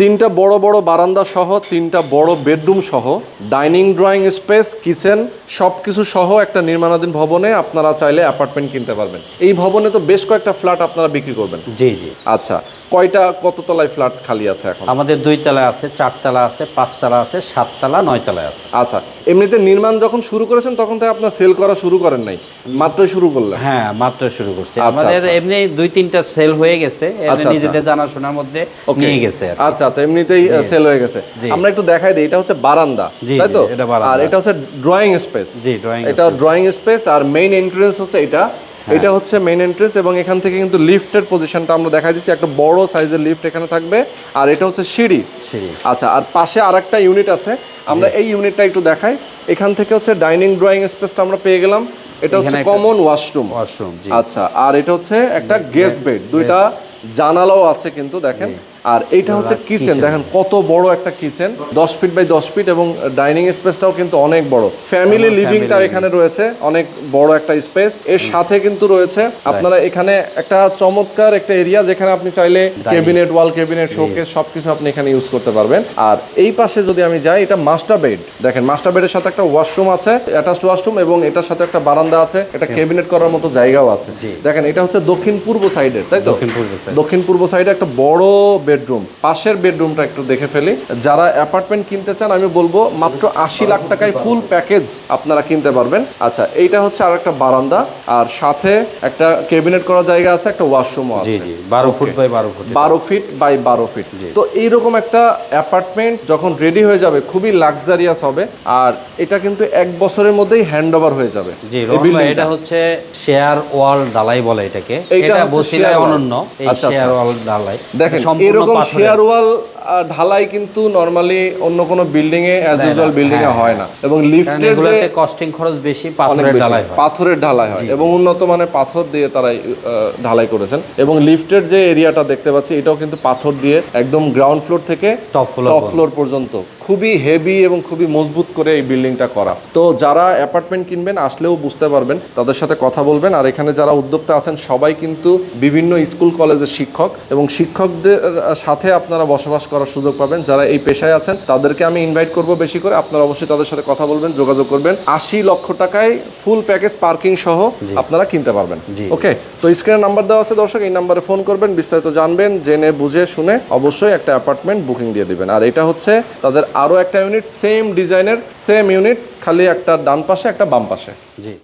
তিনটা বড় বড় বারান্দা সহ তিনটা বড় বেডরুম সহ ডাইনিং ড্রয়িং স্পেস কিচেন সব কিছু সহ একটা নির্মাণাধীন ভবনে আপনারা চাইলে অ্যাপার্টমেন্ট কিনতে পারবেন। এই ভবনে তো বেশ কয়েকটা ফ্ল্যাট আপনারা বিক্রি করবেন। জি জি। আচ্ছা কয়টা কত তলায় ফ্ল্যাট খালি আছে এখন? আমাদের দুই তলা আছে চারতলা আছে পাঁচতলা আছে সাততলা নয়তলা আছে। আচ্ছা এমনিতে নির্মাণ যখন শুরু করেছেন তখন থেকে আপনার সেল করা শুরু করেন নাই মাত্রই শুরু করলেন। হ্যাঁ মাত্র শুরু করছি। আচ্ছা, আমাদের আচ্ছা। এমনি দুই তিনটা সেল হয়ে গেছে আচ্ছা, নিজেদের জানাশোনার মধ্যে নিয়ে গেছে আচ্ছা আচ্ছা এমনিতেই সেল হয়ে গেছে। আমরা একটু দেখাই দিই এটা হচ্ছে বারান্দা তাই তো? এটা বারান্দা। আর এটা হচ্ছে ড্রয়িং স্পেস জি, ড্রয়িং এটা ড্রয়িং স্পেস আর মেইন এন্ট্রেন্স হচ্ছে এটা এটা হচ্ছে মেইন এন্ট্রেন্স এবং এখান থেকে কিন্তু লিফটের পজিশনটা আমরা দেখা দিচ্ছি। একটা বড় সাইজের লিফট এখানে থাকবে। আর এটা হচ্ছে সিঁড়ি। সিঁড়ি। আচ্ছা আর পাশে আর একটা ইউনিট আছে। আমরা এই ইউনিটটা একটু দেখাই। এখান থেকে হচ্ছে ডাইনিং ড্রয়িং স্পেসটা আমরা পেয়ে গেলাম। এটা হচ্ছে কমন ওয়াশরুম ওয়াশরুম আচ্ছা আর এটা হচ্ছে একটা গেস্ট বেড দুইটা জানালাও আছে কিন্তু দেখেন। আর এইটা হচ্ছে কিচেন দেখেন কত বড় একটা কিচেন দশ ফিট বাই দশ ফিট এবং ডাইনিং স্পেসটাও কিন্তু অনেক বড়। ফ্যামিলি লিভিংটা এখানে রয়েছে অনেক বড় একটা স্পেস এর সাথে কিন্তু রয়েছে আপনারা এখানে একটা চমৎকার একটা এরিয়া যেখানে আপনি চাইলে কেবিনেট ওয়াল ক্যাবিনেট শোকেস সবকিছু আপনি এখানে ইউজ করতে পারবেন। আর এই পাশে যদি আমি যাই এটা মাস্টার বেড দেখেন মাস্টার বেডের সাথে একটা ওয়াশরুম আছে অ্যাটাচড ওয়াশরুম এবং এটার সাথে একটা বারান্দা আছে এটা ক্যাবিনেট করার মতো জায়গাও আছে। দেখেন এটা হচ্ছে দক্ষিণ পূর্ব সাইডের তাই তো? দক্ষিণ পূর্ব side। দক্ষিণ পূর্ব সাইডে একটা বড় বেডরুম। পাশের বেডরুমটা একটু দেখে ফেলি। যারা অ্যাপার্টমেন্ট কিনতে চান আমি বলব মাত্র আশি লাখ টাকায় ফুল প্যাকেজ আপনারা কিনতে পারবেন। আচ্ছা এইটা হচ্ছে আর একটা বারান্দা। আর সাথে একটা কেবিনেট করা জায়গা আছে একটা ওয়াশরুমও আছে। বারো ফুট বাই বারো ফুট। বারো ফিট বাই বারো ফিট। তো এইরকম একটা অ্যাপার্টমেন্ট যখন রেডি হয়ে যাবে খুবই লাক্সারিয়াস হবে। আর এটা কিন্তু এক বছরের মধ্যেই হ্যান্ড ওভার হয়ে যাবে। জি। এটা হচ্ছে শেয়ার ওয়াল ঢালাই বলে এটাকে। এটা বসিলায় অনন্য এই। শেয়ার ওয়াল ঢালাই। দেখেন এরকম। শেয়ার ওয়াল ঢালাই কিন্তু নরমালি অন্য কোনো বিল্ডিং এ অ্যাজ ইউজুয়াল বিল্ডিং এ হয়। না। এবং লিফটের যে কস্টিং খরচ বেশি পাথরের ঢালাই হয়। পাথরের ঢালাই হয়। এবং উন্নত মানের পাথর দিয়ে তারা ঢালাই করেছেন। এবং লিফটের যে এরিয়াটা দেখতে পাচ্ছি এটাও কিন্তু পাথর দিয়ে একদম গ্রাউন্ড ফ্লোর থেকে টপ ফ্লোর টপ ফ্লোর পর্যন্ত। খুবই হেভি এবং খুবই মজবুত করে এই বিল্ডিংটা করা। তো যারা অ্যাপার্টমেন্ট কিনবেন আসলেও বুঝতে পারবেন তাদের সাথে কথা বলবেন। আর এখানে যারা উদ্যোক্তা আছেন সবাই কিন্তু বিভিন্ন স্কুল কলেজের শিক্ষক। এবং শিক্ষকদের সাথে আপনারা বসবাস করার সুযোগ পাবেন। যারা এই পেশায় আছেন তাদেরকে আমি ইনভাইট করব বেশি করে। আপনারা অবশ্যই তাদের সাথে কথা বলবেন যোগাযোগ করবেন। আশি লক্ষ টাকায় ফুল প্যাকেজ পার্কিং সহ আপনারা কিনতে পারবেন। ওকে তো স্ক্রিনে নাম্বার দেওয়া আছে দর্শক এই নাম্বারে ফোন করবেন বিস্তারিত জানবেন জেনে বুঝে শুনে অবশ্যই একটা অ্যাপার্টমেন্ট বুকিং দিয়ে দিবেন। আর এটা হচ্ছে তাদের আরও একটা ইউনিট সেম ডিজাইনের সেম ইউনিট খালি একটা ডান পাশে একটা বাম পাশে। জি।